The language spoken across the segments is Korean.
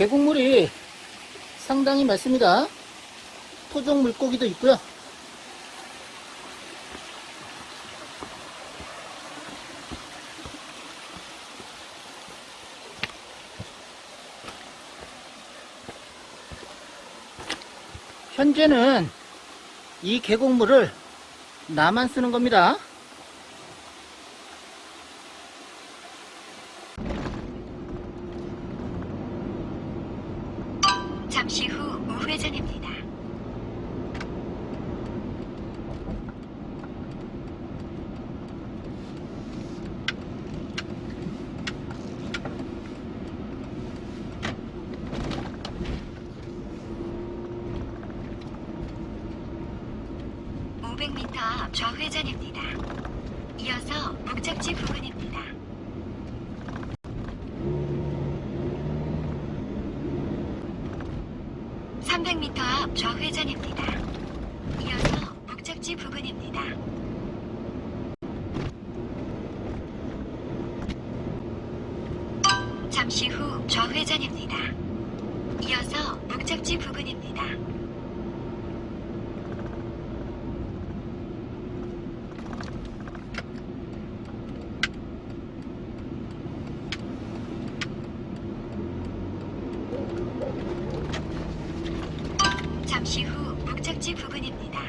계곡물이 상당히 맑습니다. 토종 물고기도 있고요. 현재는 이 계곡물을 나만 쓰는 겁니다. 잠시 후 우회전입니다. (500m) 앞 좌회전입니다. 이어서 목적지 부근입니다. 300m 앞 좌회전입니다. 이어서 목적지 부근입니다. 잠시 후 좌회전입니다. 이어서 목적지 부근입니다. 잠시 후 목적지 부근입니다.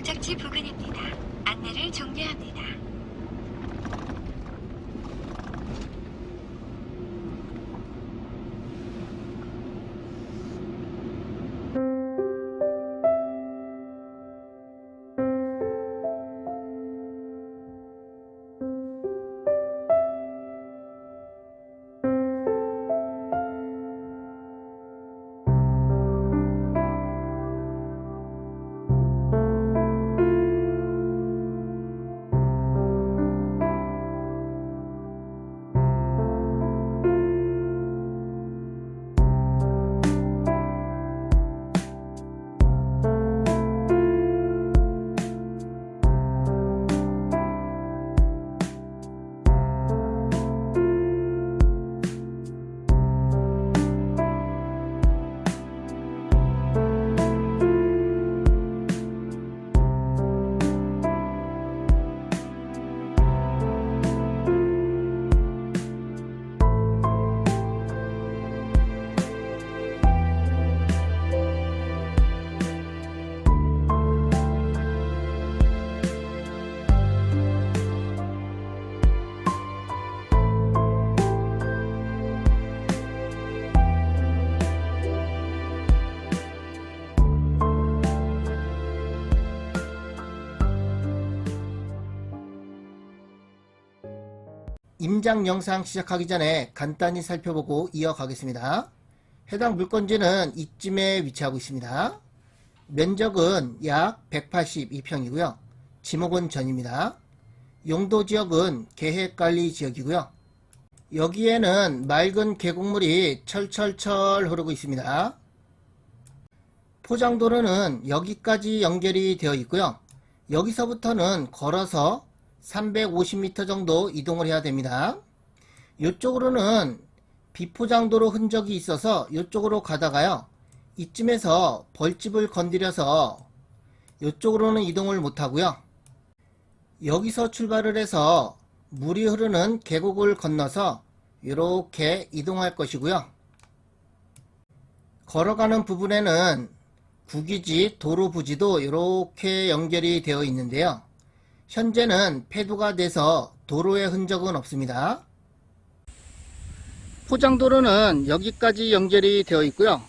목적지 부근입니다. 안내를 종료합니다. 임장 영상 시작하기 전에 간단히 살펴보고 이어가겠습니다. 해당 물건지는 이쯤에 위치하고 있습니다. 면적은 약 182평이고요. 지목은 전입니다. 용도 지역은 계획관리 지역이고요. 여기에는 맑은 계곡물이 철철철 흐르고 있습니다. 포장도로는 여기까지 연결이 되어 있고요. 여기서부터는 걸어서 350m 정도 이동을 해야 됩니다. 이쪽으로는 비포장도로 흔적이 있어서 이쪽으로 가다가요. 이쯤에서 벌집을 건드려서 이쪽으로는 이동을 못하고요. 여기서 출발을 해서 물이 흐르는 계곡을 건너서 이렇게 이동할 것이고요. 걸어가는 부분에는 국이지 도로 부지도 이렇게 연결이 되어 있는데요. 현재는 폐도가 돼서 도로의 흔적은 없습니다. 포장도로는 여기까지 연결이 되어 있고요.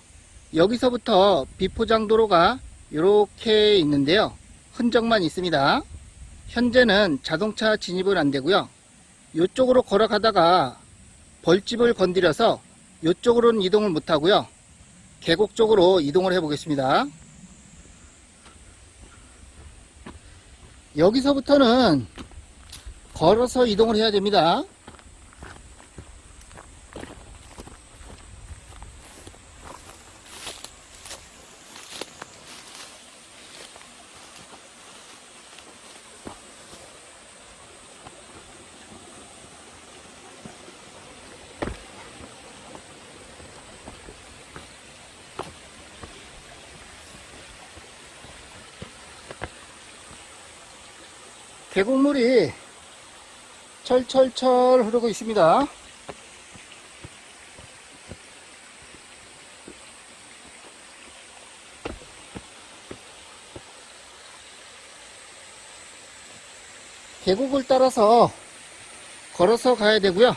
여기서부터 비포장도로가 이렇게 있는데요. 흔적만 있습니다. 현재는 자동차 진입은 안 되고요. 이쪽으로 걸어가다가 벌집을 건드려서 이쪽으로는 이동을 못 하고요. 계곡 쪽으로 이동을 해 보겠습니다. 여기서부터는 걸어서 이동을 해야 됩니다. 계곡물이 철철철 흐르고 있습니다. 계곡을 따라서 걸어서 가야 되고요.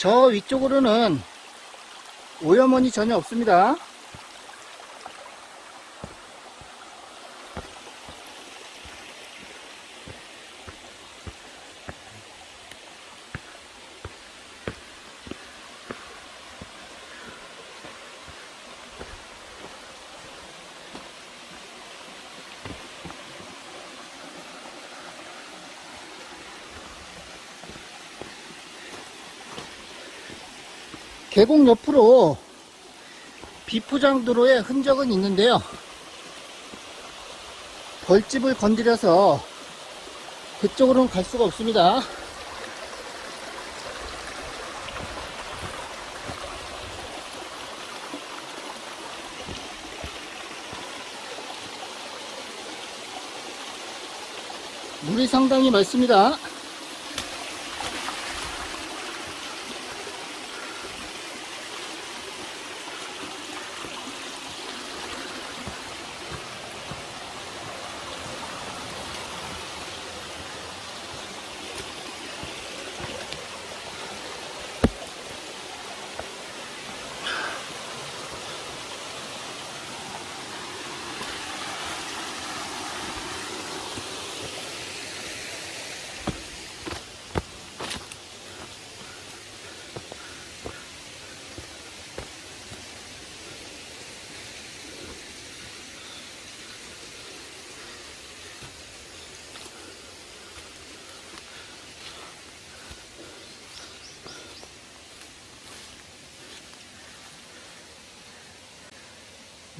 저 위쪽으로는 오염원이 전혀 없습니다. 계곡 옆으로 비포장 도로의 흔적은 있는데요. 벌집을 건드려서 그쪽으로는 갈 수가 없습니다. 물이 상당히 맑습니다.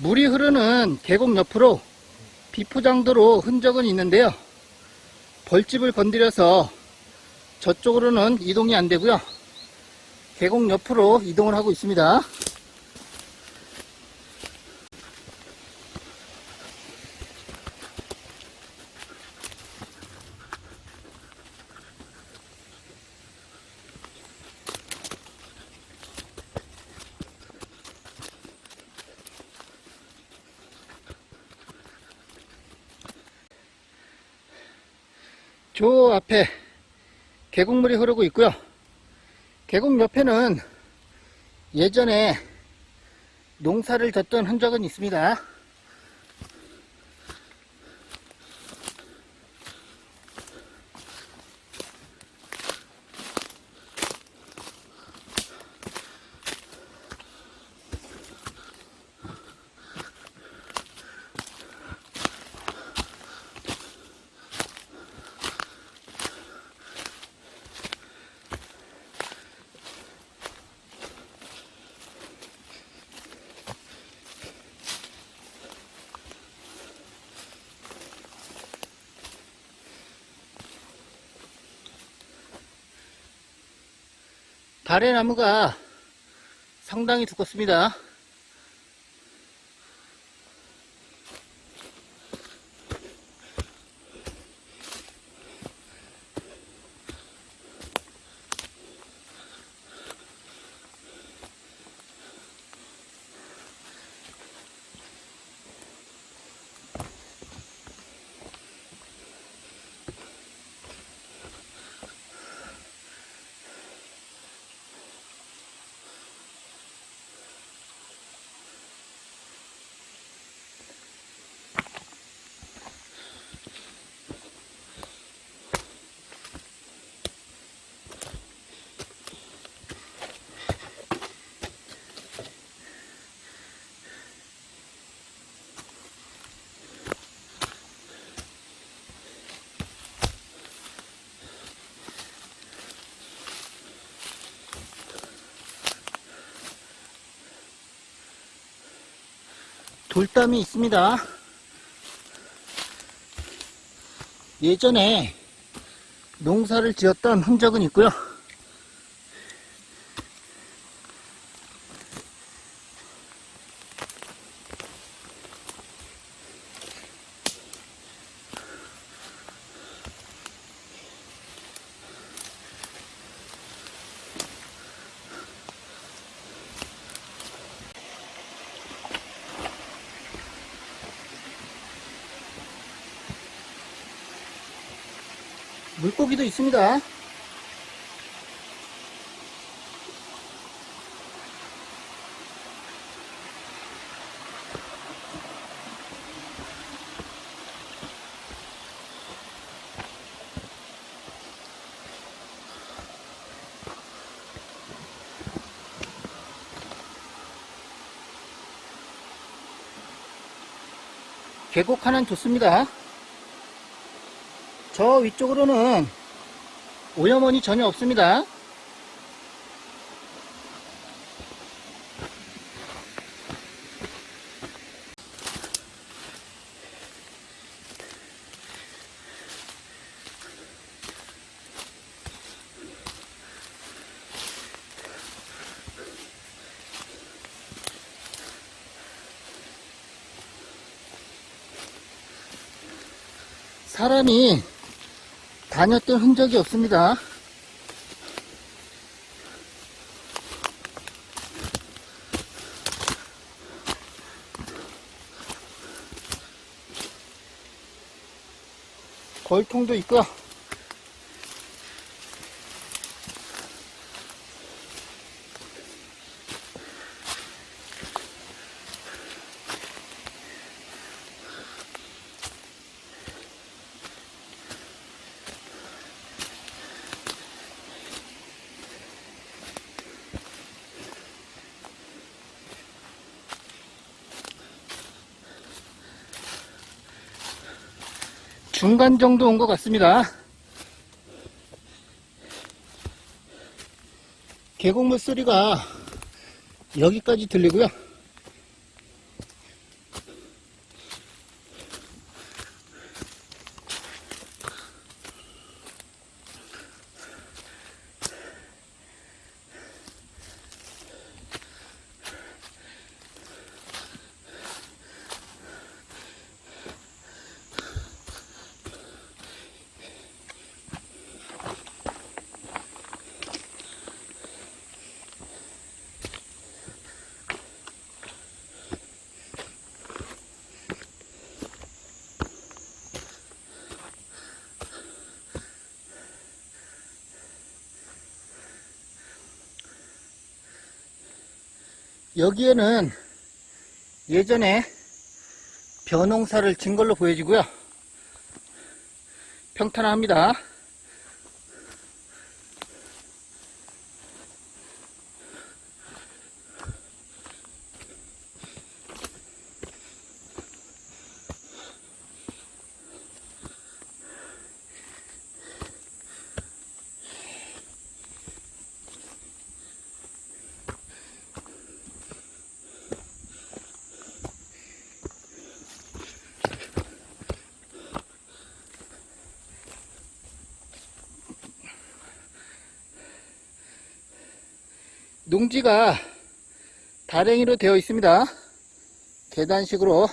물이 흐르는 계곡 옆으로 비포장도로 흔적은 있는데요. 벌집을 건드려서 저쪽으로는 이동이 안 되고요. 계곡 옆으로 이동을 하고 있습니다. 저 앞에 계곡물이 흐르고 있고요. 계곡 옆에는 예전에 농사를 졌던 흔적은 있습니다. 달의 나무가 상당히 두껍습니다. 돌담이 있습니다. 예전에 농사를 지었던 흔적은 있고요. 있습니다. 계곡 하나는 좋습니다. 저 위쪽으로는 오염원이 전혀 없습니다. 사람이 다녔던 흔적이 없습니다. 걸통도 있고요. 중간 정도 온 것 같습니다. 계곡물 소리가 여기까지 들리고요. 여기에는 예전에 벼농사를 진 걸로 보여지고요. 평탄합니다. 농지가 다랭이로 되어 있습니다. 계단식으로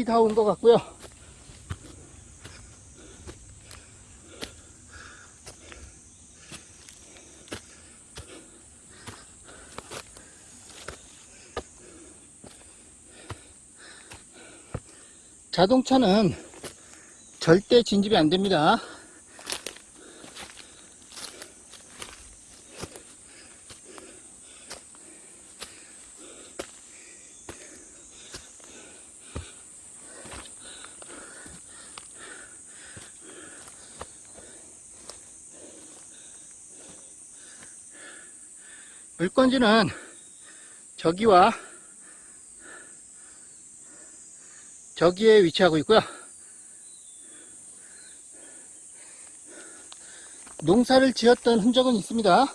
거의 다 온 것 같고요. 자동차는 절대 진집이 안 됩니다. 물건지는 저기와 저기에 위치하고 있고요. 농사를 지었던 흔적은 있습니다.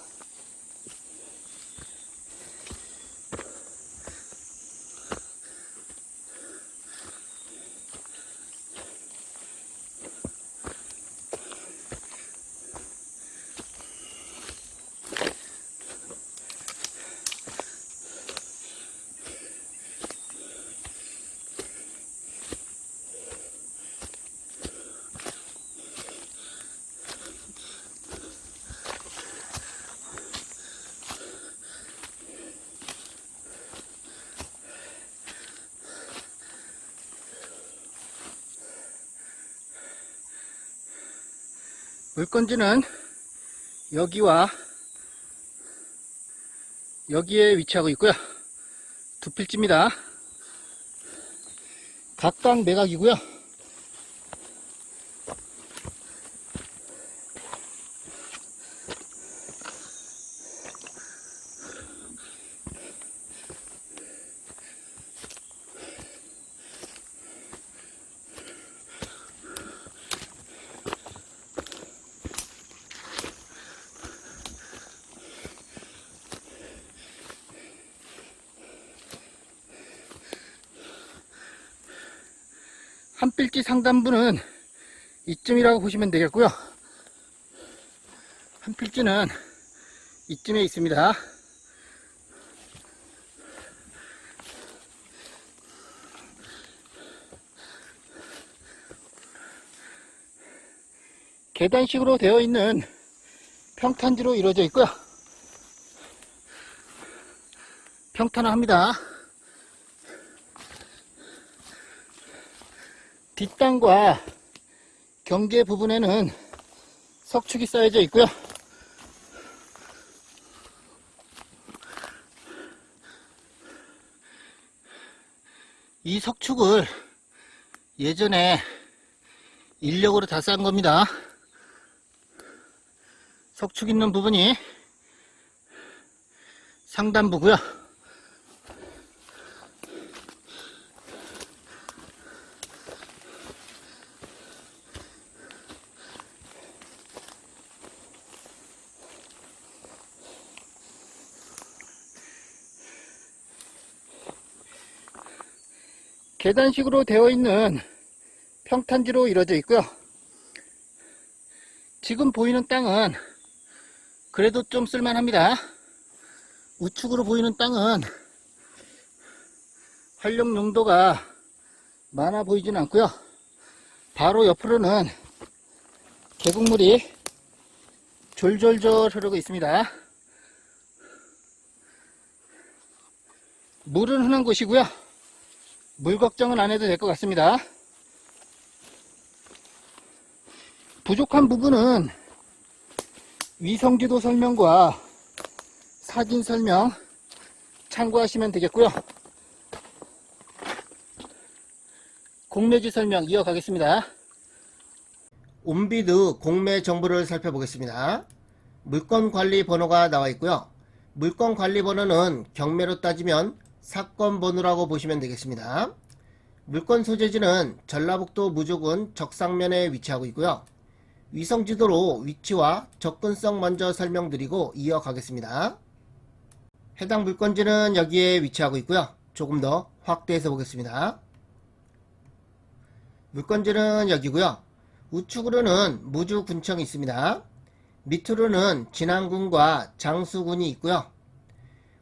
물건지는 여기와 여기에 위치하고 있고요. 두 필지입니다. 각각 매각이고요. 한 필지 상단부는 이쯤이라고 보시면 되겠고요. 한 필지는 이쯤에 있습니다. 계단식으로 되어 있는 평탄지로 이루어져 있고요. 평탄화합니다. 뒷단과 경계 부분에는 석축이 쌓여져 있고요. 이 석축을 예전에 인력으로 다 쌓은 겁니다. 석축 있는 부분이 상단부고요. 계단식으로 되어 있는 평탄지로 이루어져 있고요. 지금 보이는 땅은 그래도 좀 쓸만합니다. 우측으로 보이는 땅은 활용 용도가 많아 보이진 않고요. 바로 옆으로는 계곡물이 졸졸졸 흐르고 있습니다. 물은 흔한 곳이고요. 물 걱정은 안 해도 될 것 같습니다. 부족한 부분은 위성지도 설명과 사진 설명 참고하시면 되겠고요. 공매지 설명 이어가겠습니다. 온비드 공매 정보를 살펴보겠습니다. 물건 관리 번호가 나와 있고요. 물건 관리 번호는 경매로 따지면 사건 번호라고 보시면 되겠습니다. 물건 소재지는 전라북도 무조군 적상면에 위치하고 있고요. 위성 지도로 위치와 접근성 먼저 설명드리고 이어가겠습니다. 해당 물건지는 여기에 위치하고 있고요. 조금 더 확대해서 보겠습니다. 물건지는 여기고요. 우측으로는 무주군청이 있습니다. 밑으로는 진안군과 장수군이 있고요.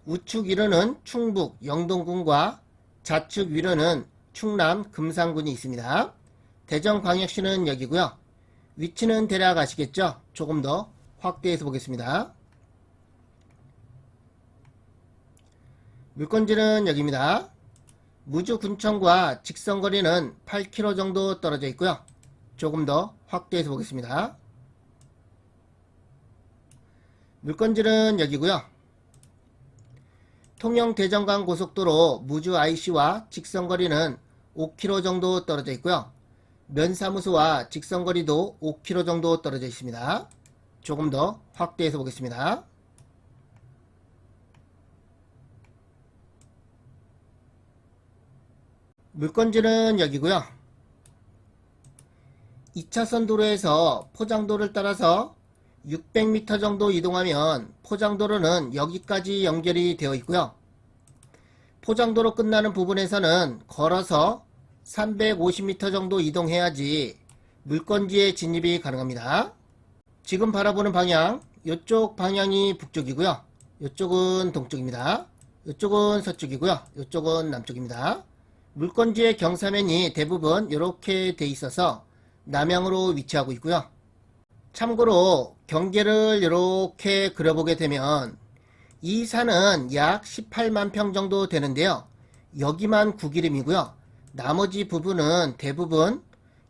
우측 위로는 충북 영동군과 좌측 위로는 충남 금산군이 있습니다. 대전광역시는 여기고요. 위치는 대략 아시겠죠? 조금 더 확대해서 보겠습니다. 물건지는 여기입니다. 무주군청과 직선거리는 8km 정도 떨어져 있고요. 조금 더 확대해서 보겠습니다. 물건지는 여기고요. 통영 대전강 고속도로 무주 IC와 직선거리는 5km 정도 떨어져 있고요. 면사무소와 직선거리도 5km 정도 떨어져 있습니다. 조금 더 확대해서 보겠습니다. 물건지는 여기고요. 2차선 도로에서 포장도를 따라서 600m 정도 이동하면 포장도로는 여기까지 연결이 되어 있고요. 포장도로 끝나는 부분에서는 걸어서 350m 정도 이동해야지 물건지에 진입이 가능합니다. 지금 바라보는 방향, 이쪽 방향이 북쪽이고요. 이쪽은 동쪽입니다. 이쪽은 서쪽이고요. 이쪽은 남쪽입니다. 물건지의 경사면이 대부분 이렇게 돼 있어서 남향으로 위치하고 있고요. 참고로 경계를 이렇게 그려보게 되면 이 산은 약 18만 평 정도 되는데요. 여기만 구기름이고요. 나머지 부분은 대부분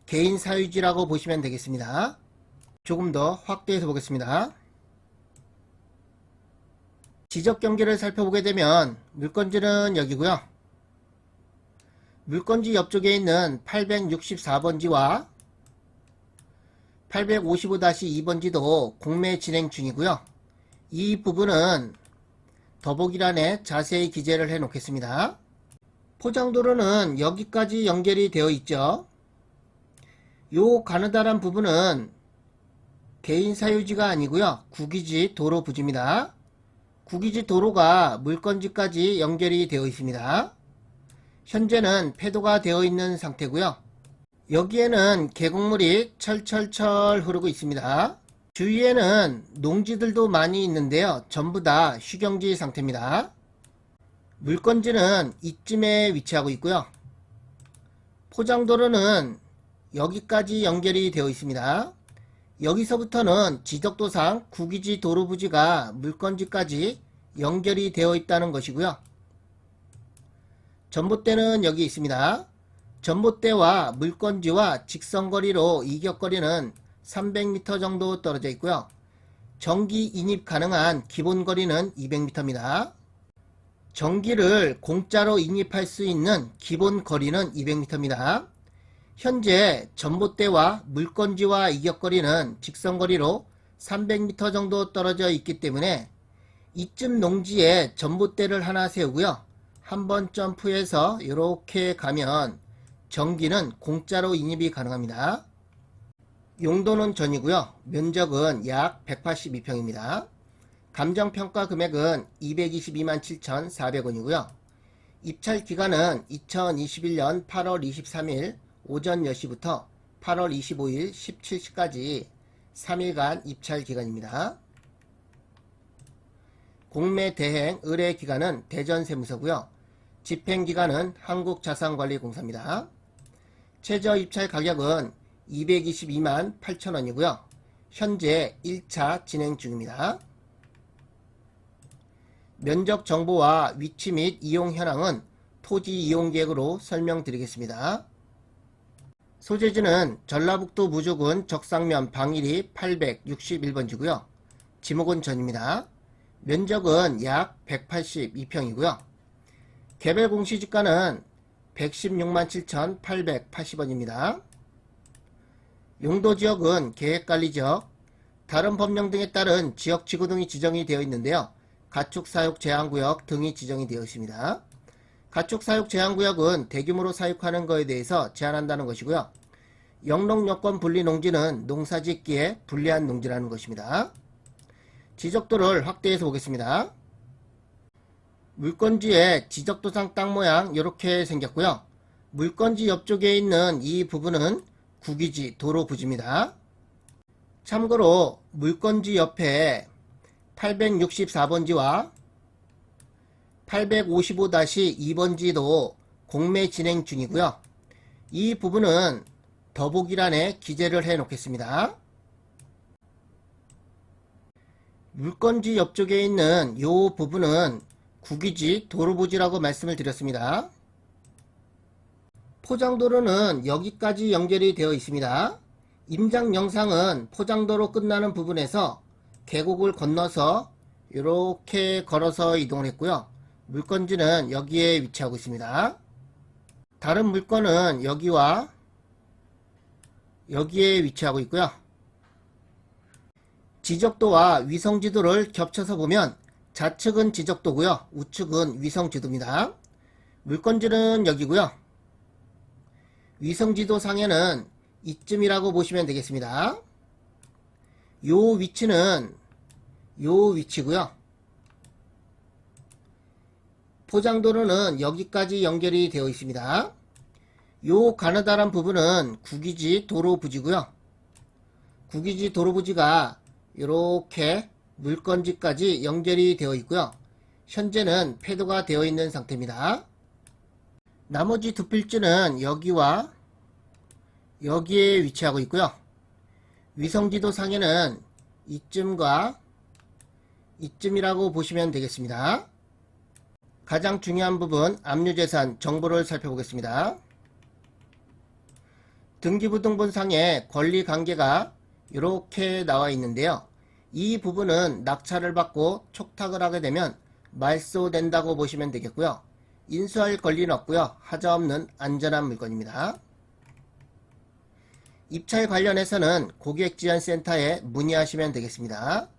개인 사유지라고 보시면 되겠습니다. 조금 더 확대해서 보겠습니다. 지적 경계를 살펴보게 되면 물건지는 여기고요. 물건지 옆쪽에 있는 864번지와 855-2번지도 공매 진행 중이고요. 이 부분은 더보기란에 자세히 기재를 해 놓겠습니다. 포장도로는 여기까지 연결이 되어 있죠. 요 가느다란 부분은 개인 사유지가 아니고요. 국유지 도로 부지입니다. 국유지 도로가 물건지까지 연결이 되어 있습니다. 현재는 폐도가 되어 있는 상태고요. 여기에는 계곡물이 철철철 흐르고 있습니다. 주위에는 농지들도 많이 있는데요. 전부 다 휴경지 상태입니다. 물건지는 이쯤에 위치하고 있고요. 포장도로는 여기까지 연결이 되어 있습니다. 여기서부터는 지적도상 국유지 도로 부지가 물건지까지 연결이 되어 있다는 것이고요. 전봇대는 여기 있습니다. 전봇대와 물건지와 직선거리로 이격거리는 300m 정도 떨어져 있고요. 전기 인입 가능한 기본 거리는 200m입니다. 전기를 공짜로 인입할 수 있는 기본 거리는 200m입니다. 현재 전봇대와 물건지와 이격거리는 직선거리로 300m 정도 떨어져 있기 때문에 이쯤 농지에 전봇대를 하나 세우고요. 한 번 점프해서 이렇게 가면 전기는 공짜로 인입이 가능합니다. 용도는 전이고요. 면적은 약 182평입니다. 감정평가 금액은 222만 7,400원이고요. 입찰 기간은 2021년 8월 23일 오전 10시부터 8월 25일 17시까지 3일간 입찰 기간입니다. 공매 대행 의뢰 기간은 대전세무서고요. 집행 기간은 한국자산관리공사입니다. 최저 입찰 가격은 222만 8천원이고요. 현재 1차 진행 중입니다. 면적 정보와 위치 및 이용 현황은 토지 이용 계획으로 설명드리겠습니다. 소재지는 전라북도 무주군 적상면 방일이 861번지고요. 지목은 전입니다. 면적은 약 182평이고요. 개별 공시지가는 116만 7,880원입니다. 용도 지역은 계획관리지역, 다른 법령 등에 따른 지역 지구 등이 지정이 되어 있는데요. 가축 사육 제한구역 등이 지정이 되어 있습니다. 가축 사육 제한구역은 대규모로 사육하는 것에 대해서 제한한다는 것이고요. 영농 여건 분리 농지는 농사짓기에 불리한 농지라는 것입니다. 지적도를 확대해서 보겠습니다. 물건지의 지적도상 땅 모양 이렇게 생겼고요. 물건지 옆쪽에 있는 이 부분은 국유지 도로 부지입니다. 참고로 물건지 옆에 864번지와 855-2번지도 공매 진행 중이고요. 이 부분은 더보기란에 기재를 해 놓겠습니다. 물건지 옆쪽에 있는 이 부분은 국유지 도로부지라고 말씀을 드렸습니다. 포장도로는 여기까지 연결이 되어 있습니다. 임장 영상은 포장도로 끝나는 부분에서 계곡을 건너서 이렇게 걸어서 이동을 했고요. 물건지는 여기에 위치하고 있습니다. 다른 물건은 여기와 여기에 위치하고 있고요. 지적도와 위성지도를 겹쳐서 보면 좌측은 지적도고요. 우측은 위성지도입니다. 물건지는 여기고요. 위성지도 상에는 이쯤이라고 보시면 되겠습니다. 요 위치는 요 위치고요. 포장도로는 여기까지 연결이 되어 있습니다. 요 가느다란 부분은 국이지 도로 부지고요. 국이지 도로 부지가 이렇게 물건지까지 연결이 되어 있고요. 현재는 폐도가 되어 있는 상태입니다. 나머지 두 필지는 여기와 여기에 위치하고 있고요. 위성지도 상에는 이쯤과 이쯤이라고 보시면 되겠습니다. 가장 중요한 부분 압류재산 정보를 살펴보겠습니다. 등기부등본상의 권리관계가 이렇게 나와 있는데요. 이 부분은 낙찰을 받고 촉탁을 하게 되면 말소된다고 보시면 되겠고요. 인수할 권리는 없고요. 하자 없는 안전한 물건입니다. 입찰 관련해서는 고객지원센터에 문의하시면 되겠습니다.